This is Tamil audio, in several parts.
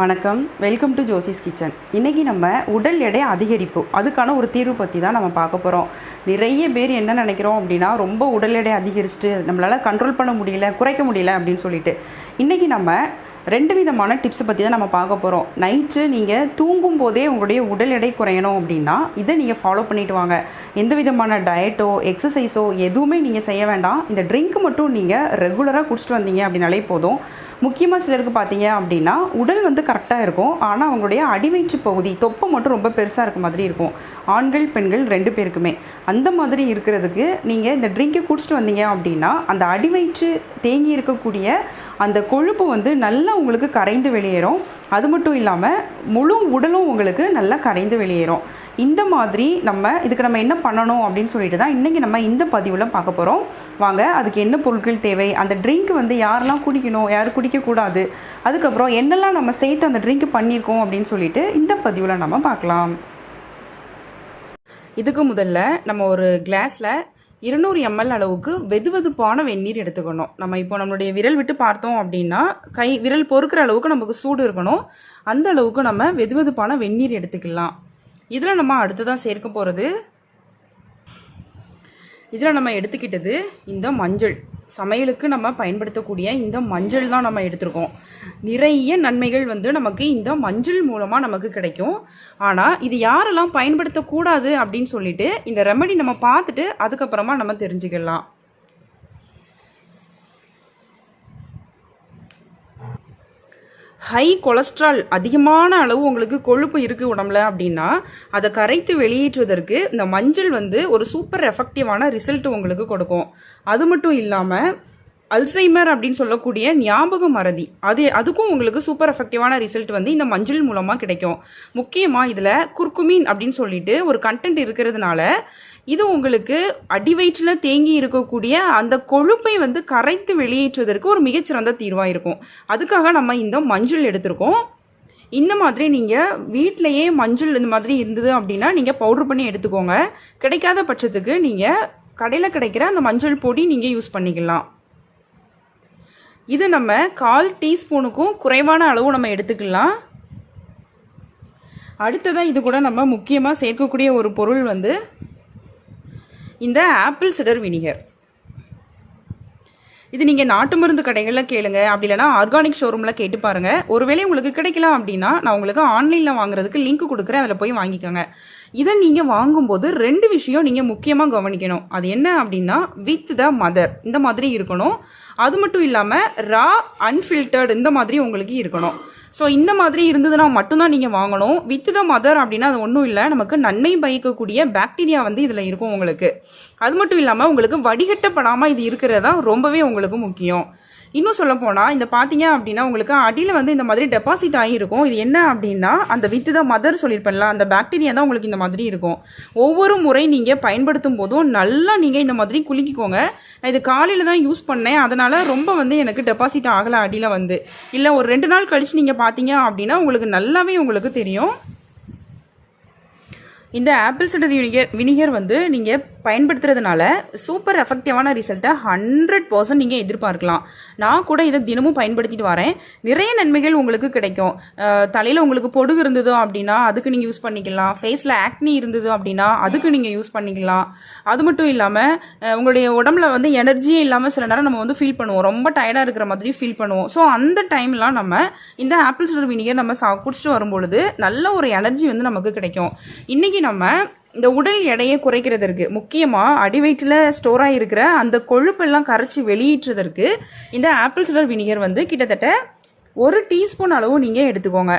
வணக்கம். வெல்கம் டு ஜோசிஸ் கிச்சன் இன்றைக்கி நம்ம உடல் எடை அதிகரிப்பு. அதுக்கான ஒரு தீர்வு பற்றி தான் நம்ம பார்க்க போகிறோம் நிறைய பேர் என்ன நினைக்கிறோம் அப்படின்னா ரொம்ப உடல் எடை அதிகரிச்சுட்டு நம்மளால் கண்ட்ரோல் பண்ண முடியல குறைக்க முடியல அப்படின்னு சொல்லிட்டு. இன்றைக்கி நம்ம ரெண்டு விதமான டிப்ஸை பற்றி தான் நம்ம பார்க்க போகிறோம் நைட்டு நீங்கள் தூங்கும் போதே உங்களுடைய உடல் எடை குறையணும் அப்படின்னா இதை நீங்கள் ஃபாலோ பண்ணிட்டு வாங்க. எந்த விதமான டயட்டோ எக்ஸசைஸோ எதுவுமே நீங்கள் செய்ய வேண்டாம். இந்த ட்ரிங்க் மட்டும் நீங்கள் ரெகுலராக குடிச்சிட்டு வந்தீங்க அப்படின்னாலே போதும். முக்கியமாக சிலருக்கு பார்த்தீங்க அப்படின்னா உடல் வந்து கரெக்டாக இருக்கும். ஆனால் அவங்களுடைய அடிவயிற்று பகுதி தொப்பை மட்டும் ரொம்ப பெருசாக இருக்க மாதிரி இருக்கும். ஆண்கள் பெண்கள் ரெண்டு பேருக்குமே. அந்த மாதிரி இருக்கிறதுக்கு நீங்கள் இந்த ட்ரிங்கை குடிச்சிட்டு வந்தீங்க அப்படின்னா அந்த அடிவயிற்று தேங்கி இருக்கக்கூடிய அந்த கொழுப்பு வந்து நல்லா உங்களுக்கு கரைந்து வெளியேறும். அது மட்டும் இல்லாமல் முழு உடலும் உங்களுக்கு நல்லா கரைந்து வெளியேறும். இந்த மாதிரி நம்ம இதுக்கு நம்ம என்ன பண்ணணும் அப்படின்னு சொல்லிட்டு தான் இன்றைக்கி நம்ம இந்த பதிவில் பார்க்க போகிறோம் வாங்க அதுக்கு என்ன பொருட்கள் தேவை? அந்த ட்ரிங்க் வந்து யாரெல்லாம் குடிக்கணும்? யார் குடிக்கக்கூடாது. அதுக்கப்புறம் என்னெல்லாம் நம்ம சேர்த்து அந்த ட்ரிங்க் பண்ணியிருக்கோம் அப்படின்னு சொல்லிட்டு இந்த பதிவில் நம்ம பார்க்கலாம். இதுக்கு முதல்ல நம்ம ஒரு கிளாஸில் இருநூறு எம்எல் அளவுக்கு வெதுவெதுப்பான வெந்நீர் எடுத்துக்கணும். நம்ம இப்போ நம்மளுடைய விரல் விட்டு பார்த்தோம் அப்படின்னா கை விரல் பொறுக்கிற அளவுக்கு நமக்கு சூடு இருக்கணும். அந்த அளவுக்கு நம்ம வெதுவெதுப்பான வெந்நீர் எடுத்துக்கலாம். இதில் நம்ம அடுத்து தான் சேர்க்க போகிறது இதில் நம்ம எடுத்துக்கிட்டது இந்த மஞ்சள். சமையலுக்கு நம்ம பயன்படுத்தக்கூடிய இந்த மஞ்சள் தான் நம்ம எடுத்திருக்கோம். நிறைய நன்மைகள் வந்து நமக்கு இந்த மஞ்சள் மூலமாக நமக்கு கிடைக்கும். ஆனால் இது யாரெல்லாம் பயன்படுத்தக்கூடாது அப்படின்னு சொல்லிட்டு இந்த ரெமடி நம்ம பார்த்துட்டு அதுக்கப்புறமா நம்ம தெரிஞ்சுக்கலாம். ஹை கொலஸ்ட்ரால் அதிகமான அளவு உங்களுக்கு கொழுப்பு இருக்குது உடம்புல அப்படின்னா அதை கரைத்து வெளியேற்றுவதற்கு இந்த மஞ்சள் வந்து ஒரு சூப்பர் எஃபெக்டிவான ரிசல்ட் உங்களுக்கு கொடுக்கும். அது மட்டும் இல்லாமல் அல்சைமர் அப்படின்னு சொல்லக்கூடிய ஞாபக மறதி. அது அதுக்கும் உங்களுக்கு சூப்பர் எஃபெக்டிவான ரிசல்ட் வந்து இந்த மஞ்சள் மூலமாக கிடைக்கும். முக்கியமாக இதில் குர்குமின் அப்படின்னு சொல்லிட்டு ஒரு கண்டென்ட் இருக்கிறதுனால இது உங்களுக்கு அடிவயிற்றில் தேங்கி இருக்கக்கூடிய அந்த கொழுப்பை வந்து கரைத்து வெளியேற்றுவதற்கு ஒரு மிகச்சிறந்த தீர்வாக இருக்கும். அதுக்காக நம்ம இந்த மஞ்சள் எடுத்திருக்கோம். இந்த மாதிரி நீங்கள் வீட்டிலையே மஞ்சள் இந்த மாதிரி இருந்தது அப்படின்னா நீங்கள் பவுடர் பண்ணி எடுத்துக்கோங்க. கிடைக்காத பட்சத்துக்கு நீங்கள் கடையில் கிடைக்கிற அந்த மஞ்சள் பொடி நீங்கள் யூஸ் பண்ணிக்கலாம். இது நம்ம கால் டீஸ்பூனுக்கும் குறைவான அளவு நம்ம எடுத்துக்கலாம். அடுத்ததாக இது கூட நம்ம முக்கியமாக சேர்க்கக்கூடிய ஒரு பொருள் வந்து இந்த ஆப்பிள் சிடர் வினிகர். இது நீங்கள் நாட்டு மருந்து கடைகளில் கேளுங்க. அப்படி இல்லைனா ஆர்கானிக் ஷோரூமில் கேட்டு பாருங்கள் ஒருவேளை உங்களுக்கு கிடைக்கலாம் அப்படின்னா நான் உங்களுக்கு ஆன்லைனில் வாங்குறதுக்கு லிங்க் கொடுக்குறேன். அதில் போய் வாங்கிக்கோங்க. இதை நீங்கள் வாங்கும்போது ரெண்டு விஷயம் நீங்கள் முக்கியமாக கவனிக்கணும். அது என்ன அப்படின்னா வித் த மதர் இந்த மாதிரி இருக்கணும். அது மட்டும் இல்லாமல் ரா அன்ஃபில்டர்டு இந்த மாதிரி உங்களுக்கு இருக்கணும். ஸோ இந்த மாதிரி இருந்ததுன்னா மட்டும்தான் நீங்கள் வாங்கணும். வித் த மதர் அப்படின்னா அது ஒன்றும் இல்லை. நமக்கு நன்மை பயக்கக்கூடிய பாக்டீரியா வந்து இதில் இருக்கும் உங்களுக்கு. அது மட்டும் இல்லாமல் உங்களுக்கு வடிகட்டப்படாமல் இது இருக்கிறதா ரொம்பவே உங்களுக்கு முக்கியம். இன்னும் சொல்ல போனால் இந்த பார்த்தீங்க அப்படின்னா உங்களுக்கு அடியில் வந்து இந்த மாதிரி டெபாசிட் ஆகியிருக்கும். இது என்ன அப்படின்னா அந்த வித்து தான் மதர் சொல்லியிருப்பேன்ல அந்த பாக்டீரியா தான் உங்களுக்கு இந்த மாதிரி இருக்கும். ஒவ்வொரு முறை நீங்கள் பயன்படுத்தும் போதும் நல்லா நீங்கள் இந்த மாதிரி குலுக்கிக்கோங்க. நான் இது காலையில் தான் யூஸ் பண்ணேன். அதனால் ரொம்ப வந்து எனக்கு டெபாசிட் ஆகலை அடியில் வந்து. இல்லை ஒரு ரெண்டு நாள் கழித்து நீங்கள் பார்த்தீங்க அப்படின்னா உங்களுக்கு நல்லாவே உங்களுக்கு தெரியும். இந்த ஆப்பிள் சிடர் வினிகர் வினிகர் வந்து நீங்கள் பயன்படுத்துறதுனால சூப்பர் எஃபெக்டிவான ரிசல்ட்டை ஹண்ட்ரட் பர்சன்ட் நீங்கள் எதிர்பார்க்கலாம். நான் கூட இதை தினமும் பயன்படுத்திட்டு வரேன். நிறைய நன்மைகள் உங்களுக்கு கிடைக்கும். தலையில் உங்களுக்கு பொடுகு இருந்ததோ அப்படின்னா அதுக்கு நீங்கள் யூஸ் பண்ணிக்கலாம். ஃபேஸில் ஆக்னி இருந்தது அப்படின்னா அதுக்கு நீங்கள் யூஸ் பண்ணிக்கலாம். அது மட்டும் இல்லாமல் உங்களுடைய உடம்புல வந்து எனர்ஜியே இல்லாமல் சில நேரம் நம்ம வந்து ஃபீல் பண்ணுவோம். ரொம்ப டயர்டாக இருக்கிற மாதிரி ஃபீல் பண்ணுவோம். ஸோ அந்த டைம்லாம் நம்ம இந்த ஆப்பிள் சிடர் வினிகர் நம்ம சா குடிச்சிட்டு வரும்பொழுது நல்ல ஒரு எனர்ஜி வந்து நமக்கு கிடைக்கும். இன்றைக்கி நம்ம இந்த உடல் எடையை குறைக்கிறதற்கு முக்கியமாக அடிவயிற்றில் ஸ்டோராக இருக்கிற அந்த கொழுப்பெல்லாம் கரைச்சி வெளியேற்றுவதற்கு இந்த ஆப்பிள் சிலர் வினிகர் வந்து கிட்டத்தட்ட ஒரு டீஸ்பூன் அளவு நீங்கள் எடுத்துக்கோங்க.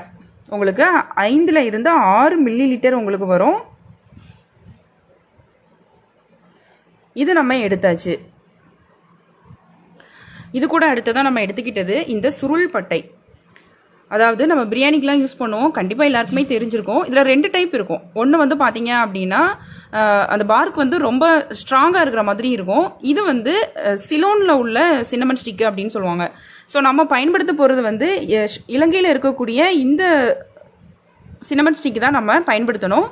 உங்களுக்கு ஐந்தில் இருந்து ஆறு மில்லி லிட்டர் உங்களுக்கு வரும். இது நம்ம எடுத்தாச்சு. இது கூட அடுத்ததான் நம்ம எடுத்துக்கிட்டது இந்த சுருள் பட்டை. அதாவது நம்ம பிரியாணிக்கெலாம் யூஸ் பண்ணுவோம். கண்டிப்பாக எல்லாருக்குமே தெரிஞ்சிருக்கும். இதில் ரெண்டு டைப் இருக்கும். ஒன்று வந்து பார்த்தீங்க அப்படின்னா அந்த பார்க் வந்து ரொம்ப ஸ்ட்ராங்காக இருக்கிற மாதிரி இருக்கும். இது வந்து சிலோனில் உள்ள சின்னமன் ஸ்டிக்கு அப்படின்னு சொல்லுவாங்க. ஸோ நம்ம பயன்படுத்த போகிறது வந்து இலங்கையில் இருக்கக்கூடிய இந்த சின்னமன் ஸ்டிக் தான் நம்ம பயன்படுத்தணும்.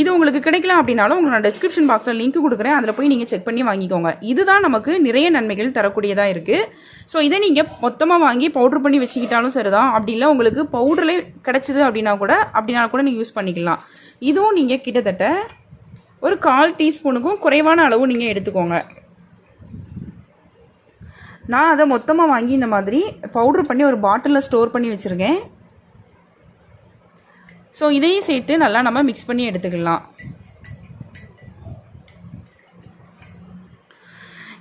இது உங்களுக்கு கிடைக்கல அப்படின்னாலும் உங்களோட நான் டிஸ்கிரிப்ஷன் பாக்ஸில் லிங்க் கொடுக்குறேன். அதில் போய் நீங்கள் செக் பண்ணி வாங்கிக்கோங்க. இதுதான் நமக்கு நிறைய நன்மைகள் தரக்கூடியதாக இருக்குது ஸோ இதை நீங்கள் மொத்தமாக வாங்கி பவுட்ரு பண்ணி வச்சுக்கிட்டாலும் சரிதான். அப்படி இல்லை உங்களுக்கு பவுடர்லேயே கிடச்சிது அப்படின்னா கூட அப்படின்னா கூட நீங்கள் யூஸ் பண்ணிக்கலாம். இதுவும் நீங்கள் கிட்டத்தட்ட ஒரு கால் டீஸ்பூனுக்கும் குறைவான அளவு நீங்கள் எடுத்துக்கோங்க. நான் அதை மொத்தமாக வாங்கி இந்த மாதிரி பவுட்ரு பண்ணி ஒரு பாட்டிலில் ஸ்டோர் பண்ணி வச்சுருக்கேன். ஸோ இதையும் சேர்த்து நல்லா நம்ம மிக்ஸ் பண்ணி எடுத்துக்கலாம்.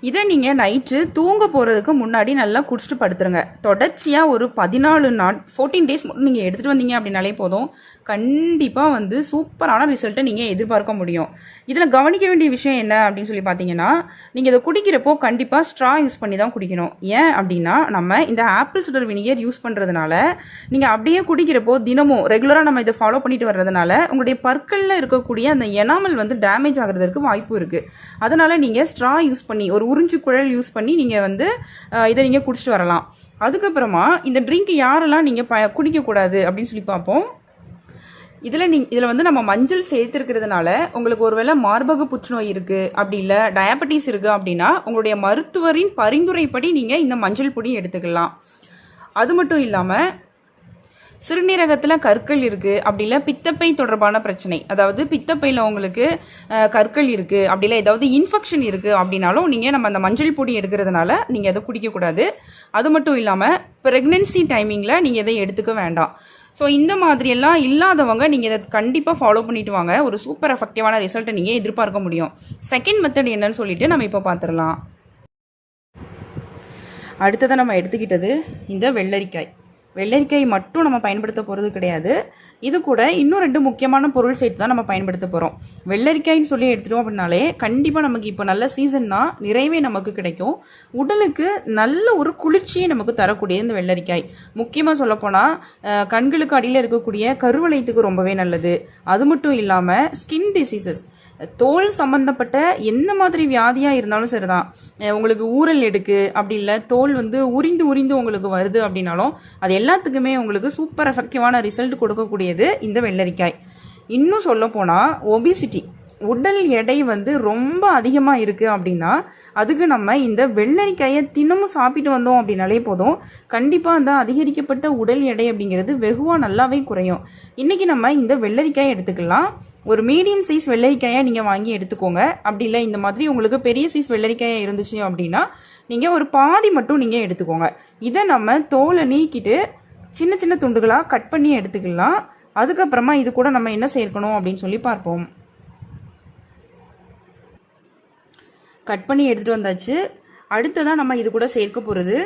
இதை நீங்கள் நைட்டு தூங்க போகிறதுக்கு முன்னாடி நல்லா குடிச்சிட்டு படுத்துருங்க. தொடர்ச்சியாக ஒரு பதினாலு நாள் ஃபோர்டீன் டேஸ் மட்டும் நீங்கள் எடுத்துகிட்டு வந்தீங்க அப்படின்னாலே போதும். கண்டிப்பாக வந்து சூப்பரான ரிசல்ட்டை நீங்கள் எதிர்பார்க்க முடியும். இதில் கவனிக்க வேண்டிய விஷயம் என்ன அப்படின்னு சொல்லி பார்த்தீங்கன்னா நீங்கள் இதை குடிக்கிறப்போ கண்டிப்பாக ஸ்ட்ரா யூஸ் பண்ணி தான் குடிக்கணும். ஏன் அப்படின்னா நம்ம இந்த ஆப்பிள் சுடர் வினிகர் யூஸ் பண்ணுறதுனால நீங்கள் அப்படியே குடிக்கிறப்போ தினமும் ரெகுலராக நம்ம இதை ஃபாலோ பண்ணிட்டு வர்றதுனால உங்களுடைய பற்களில் இருக்கக்கூடிய அந்த எனாமல் வந்து டேமேஜ் ஆகிறதுக்கு வாய்ப்பு இருக்குது அதனால் நீங்கள் ஸ்ட்ரா யூஸ் பண்ணி ஒரு குறிஞ்சி குழல் யூஸ் பண்ணி நீங்கள் வந்து இதை நீங்கள் குடிச்சிட்டு வரலாம். அதுக்கப்புறமா இந்த ட்ரிங்க் யாரெல்லாம் நீங்கள் ப குடிக்கக்கூடாது அப்படின்னு சொல்லி பார்ப்போம். இதில் நீ இதில் வந்து நம்ம மஞ்சள் சேர்த்துருக்கிறதுனால உங்களுக்கு ஒருவேளை மார்பக புற்றுநோய் இருக்குது அப்படி இல்லை டயபெட்டிஸ் இருக்குது அப்படின்னா உங்களுடைய மருத்துவரின் பரிந்துரைப்படி நீங்கள் இந்த மஞ்சள் பொடி எடுத்துக்கலாம். அது மட்டும் இல்லாமல் சிறுநீரகத்தில் கற்கள் இருக்குது அப்படி இல்லை பித்தப்பை தொடர்பான பிரச்சனை. அதாவது பித்தப்பையில் உங்களுக்கு கற்கள் இருக்குது அப்படி இல்லை ஏதாவது இன்ஃபெக்ஷன் இருக்குது அப்படின்னாலும் நீங்கள் நம்ம அந்த மஞ்சள் பொடி எடுக்கிறதுனால நீங்கள் அதை குடிக்கக்கூடாது அது மட்டும் இல்லாமல் ப்ரெக்னென்சி டைமிங்கில் நீங்கள் இதை எடுத்துக்க வேண்டாம். ஸோ இந்த மாதிரியெல்லாம் இல்லாதவங்க நீங்கள் இதை கண்டிப்பாக ஃபாலோ பண்ணிட்டு வாங்க. ஒரு சூப்பர் எஃபெக்டிவான ரிசல்ட்டை நீங்கள் எதிர்பார்க்க முடியும். செகண்ட் மெத்தட் என்னன்னு சொல்லிட்டு நம்ம இப்போ பார்த்துடலாம் அடுத்ததாக நம்ம எடுத்துக்கிட்டது இந்த வெள்ளரிக்காய். வெள்ளரிக்காய் மட்டும் நம்ம பயன்படுத்த போகிறது கிடையாது. இது கூட இன்னும் ரெண்டு முக்கியமான பொருள் சேர்த்து தான் நம்ம பயன்படுத்த போகிறோம் வெள்ளரிக்காய்ன்னு சொல்லி எடுத்துட்டோம் அப்படின்னாலே கண்டிப்பாக நமக்கு இப்போ நல்ல சீசன்னா நிறைவே நமக்கு கிடைக்கும். உடலுக்கு நல்ல ஒரு குளிர்ச்சியை நமக்கு தரக்கூடிய இந்த வெள்ளரிக்காய். முக்கியமாக சொல்லப்போனால் கண்களுக்கு அடியில் இருக்கக்கூடிய கருவளையத்துக்கு ரொம்பவே நல்லது. அது மட்டும் இல்லாமல் ஸ்கின் டிசீசஸ் தோல் சம்பந்தப்பட்ட எந்த மாதிரி வியாதியாக இருந்தாலும் சரிதான். உங்களுக்கு ஊறல் எடுக்கு அப்படி இல்லை தோல் வந்து உரிந்து உரிந்து உங்களுக்கு வருது அப்படின்னாலும் அது எல்லாத்துக்குமே உங்களுக்கு சூப்பர் எஃபெக்டிவான ரிசல்ட் கொடுக்கக்கூடியது இந்த வெள்ளரிக்காய். இன்னும் சொல்ல போனால் ஒபிசிட்டி உடல் எடை வந்து ரொம்ப அதிகமாக இருக்குது அப்படின்னா அதுக்கு நம்ம இந்த வெள்ளரிக்காயை தினமும் சாப்பிட்டு வந்தோம் அப்படின்னாலே போதும். கண்டிப்பாக அந்த அதிகரிக்கப்பட்ட உடல் எடை அப்படிங்கிறது வெகுவாக நல்லாவே குறையும். இன்றைக்கி நம்ம இந்த வெள்ளரிக்காயை எடுத்துக்கலாம். ஒரு மீடியம் சைஸ் வெள்ளரிக்காயை நீங்கள் வாங்கி எடுத்துக்கோங்க. அப்படி இல்லை இந்த மாதிரி உங்களுக்கு பெரிய சைஸ் வெள்ளரிக்காயாக இருந்துச்சு அப்படின்னா நீங்கள் ஒரு பாதி மட்டும் நீங்கள் எடுத்துக்கோங்க. இதை நம்ம தோலை நீக்கிட்டு சின்ன சின்ன துண்டுகளாக கட் பண்ணி எடுத்துக்கலாம். அதுக்கப்புறமா இது கூட நம்ம என்ன சேர்க்கணும் அப்படின்னு சொல்லி பார்ப்போம். கட் பண்ணி எடுத்துகிட்டு வந்தாச்சு. அடுத்ததான் நம்ம இது கூட சேர்க்க போகிறது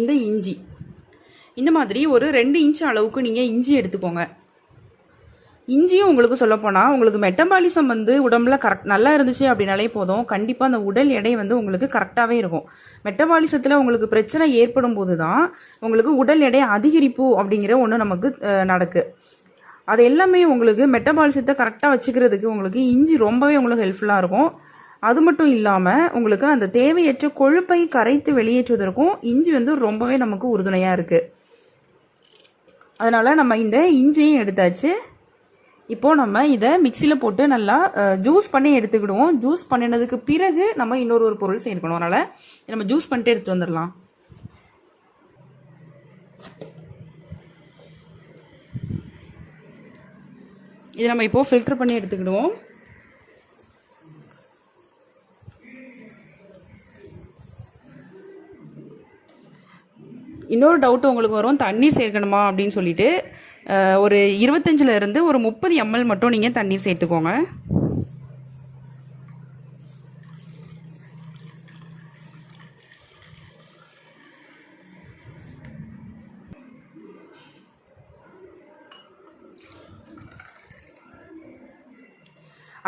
இந்த இஞ்சி. இந்த மாதிரி ஒரு ரெண்டு இன்ச் அளவுக்கு நீங்கள் இஞ்சி எடுத்துக்கோங்க. இஞ்சியும் உங்களுக்கு சொல்லப்போனால் உங்களுக்கு மெட்டபாலிசம் வந்து உடம்புல கரெக்ட் நல்லா இருந்துச்சு அப்படின்னாலே போதும். கண்டிப்பாக அந்த உடல் எடை வந்து உங்களுக்கு கரெக்டாகவே இருக்கும். மெட்டபாலிசத்தில் உங்களுக்கு பிரச்சனை ஏற்படும் போது தான் உங்களுக்கு உடல் எடை அதிகரிப்பு அப்படிங்கிற ஒன்று நமக்கு நடக்கு. அது எல்லாமே உங்களுக்கு மெட்டபாலிசத்தை கரெக்டாக வச்சுக்கிறதுக்கு உங்களுக்கு இஞ்சி ரொம்பவே உங்களுக்கு ஹெல்ப்ஃபுல்லாக இருக்கும். அது மட்டும் இல்லாமல் உங்களுக்கு அந்த தேவையற்ற கொழுப்பை கரைத்து வெளியேற்றுவதற்கும் இஞ்சி வந்து ரொம்பவே நமக்கு உறுதுணையாக இருக்குது அதனால் நம்ம இந்த இஞ்சியும் எடுத்தாச்சு. இப்போது நம்ம இதை மிக்சியில் போட்டு நல்லா ஜூஸ் பண்ணி எடுத்துக்கிடுவோம். ஜூஸ் பண்ணினதுக்கு பிறகு நம்ம இன்னொரு ஒரு பொருள் சேர்க்கணும். அதனால் நம்ம ஜூஸ் பண்ணிட்டு எடுத்துகிட்டு வந்துடலாம். இதை நம்ம இப்போது ஃபில்டர் பண்ணி எடுத்துக்கிடுவோம். இன்னொரு டவுட் உங்களுக்கு வரும். தண்ணீர் சேர்க்கணுமா அப்படின்னு சொல்லிட்டு ஒரு இருபத்தஞ்சில் இருந்து ஒரு முப்பது எம்எல் மட்டும் நீங்கள் தண்ணீர் சேர்த்துக்கோங்க.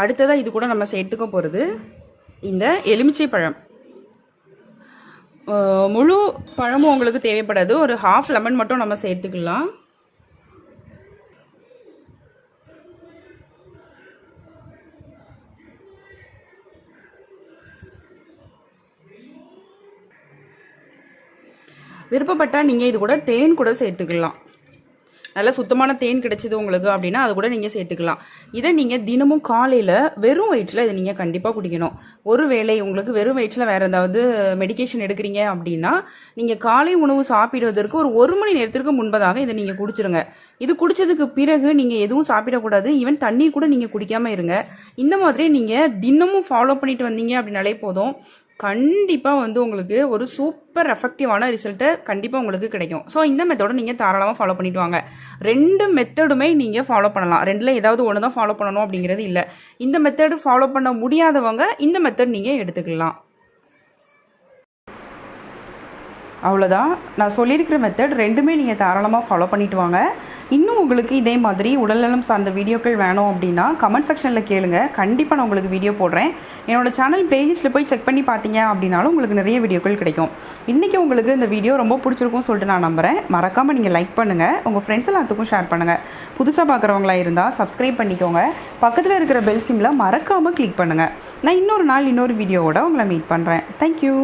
அடுத்ததாக இது கூட நம்ம சேர்த்துக்க போகிறது இந்த எலுமிச்சை பழம். முழு பழமும் உங்களுக்கு தேவைப்படாது. ஒரு ஹாஃப் லெமன் மட்டும் நம்ம சேர்த்துக்கலாம். விருப்பப்பட்டால் நீங்கள் இது கூட தேன் கூட சேர்த்துக்கலாம். நல்ல சுத்தமான தேன் கிடைச்சிது உங்களுக்கு அப்படின்னா அது கூட நீங்கள் சேர்த்துக்கலாம். இதை நீங்கள் தினமும் காலையில் வெறும் வயிற்றில் இதை நீங்கள் கண்டிப்பாக குடிக்கணும். ஒரு வேளை உங்களுக்கு வெறும் வயிற்றில் வேறு ஏதாவது மெடிகேஷன் எடுக்கிறீங்க அப்படின்னா நீங்கள் காலை உணவு சாப்பிடுவதற்கு ஒரு ஒரு மணி நேரத்திற்கு முன்பதாக இதை நீங்கள் குடிச்சிருங்க. இது குடித்ததுக்கு பிறகு நீங்கள் எதுவும் சாப்பிடக்கூடாது. ஈவன் தண்ணீர் கூட நீங்கள் குடிக்காமல் இருங்க. இந்த மாதிரி நீங்கள் தினமும் ஃபாலோ பண்ணிட்டு வந்தீங்க அப்படின்னாலே போதும். கண்டிப்பாக வந்து உங்களுக்கு ஒரு சூப்பர் எஃபெக்டிவான ரிசல்ட்டு கண்டிப்பாக உங்களுக்கு கிடைக்கும். ஸோ இந்த மெத்தடை நீங்கள் தாராளமாக ஃபாலோ பண்ணிட்டு வாங்க. ரெண்டு மெத்தடுமே நீங்கள் ஃபாலோ பண்ணலாம். ரெண்டில் ஏதாவது ஒன்று தான் ஃபாலோ பண்ணணும் அப்படிங்கிறது இல்லை. இந்த மெத்தடு ஃபாலோ பண்ண முடியாதவங்க இந்த மெத்தட் நீங்கள் எடுத்துக்கலாம். அவ்வளோதான் நான் சொல்லியிருக்கிற மெத்தட் ரெண்டுமே நீங்கள் தாராளமாக ஃபாலோ பண்ணிட்டு வாங்க. இன்னும் உங்களுக்கு இதே மாதிரி உடல்நலம் சார்ந்த வீடியோக்கள் வேணும் அப்படின்னா கமெண்ட் செக்ஷனில் கேளுங்க. கண்டிப்பாக நான் உங்களுக்கு வீடியோ போடுறேன். என்னோட சேனல் பிளேலிஸ்ட்டில் போய் செக் பண்ணி பார்த்தீங்க அப்படின்னாலும் உங்களுக்கு நிறைய வீடியோக்கள் கிடைக்கும். இன்றைக்கி உங்களுக்கு இந்த வீடியோ ரொம்ப பிடிச்சிருக்கும்னு சொல்லிட்டு நான் நம்புகிறேன் மறக்காமல் நீங்கள் லைக் பண்ணுங்கள் உங்கள் ஃப்ரெண்ட்ஸ் எல்லாத்துக்கும் ஷேர் பண்ணுங்கள் புதுசாக பார்க்குறவங்களா இருந்தால் சப்ஸ்கிரைப் பண்ணிக்கோங்க. பக்கத்தில் இருக்கிற பெல் சிம்மில் மறக்காமல் கிளிக் பண்ணுங்கள் நான் இன்னொரு நாள் இன்னொரு வீடியோவோட உங்களை மீட் பண்ணுறேன் தேங்க்யூ